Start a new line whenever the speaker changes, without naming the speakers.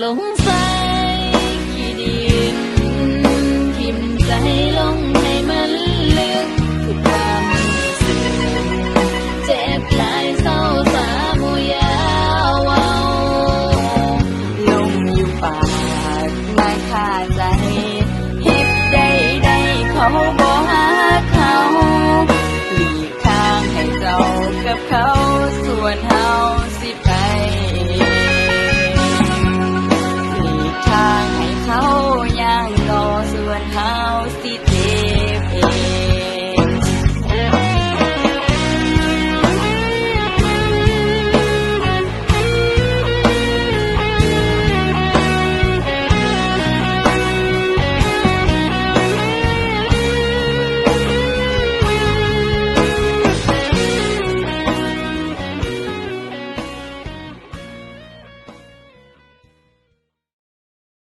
ลงใส่ขี้ดินทิมใจลงให้มันลึกทุกความสึกเจ็บหลายเศร้าสาบุยาวเว้าลงอยู่ปากมาขาดใจเฮ็ดได้ได้เขาบ่หาเขาหลีกทางให้เจ้ากับเขา ย่างก่อส่วนเฮาสิเทพเอง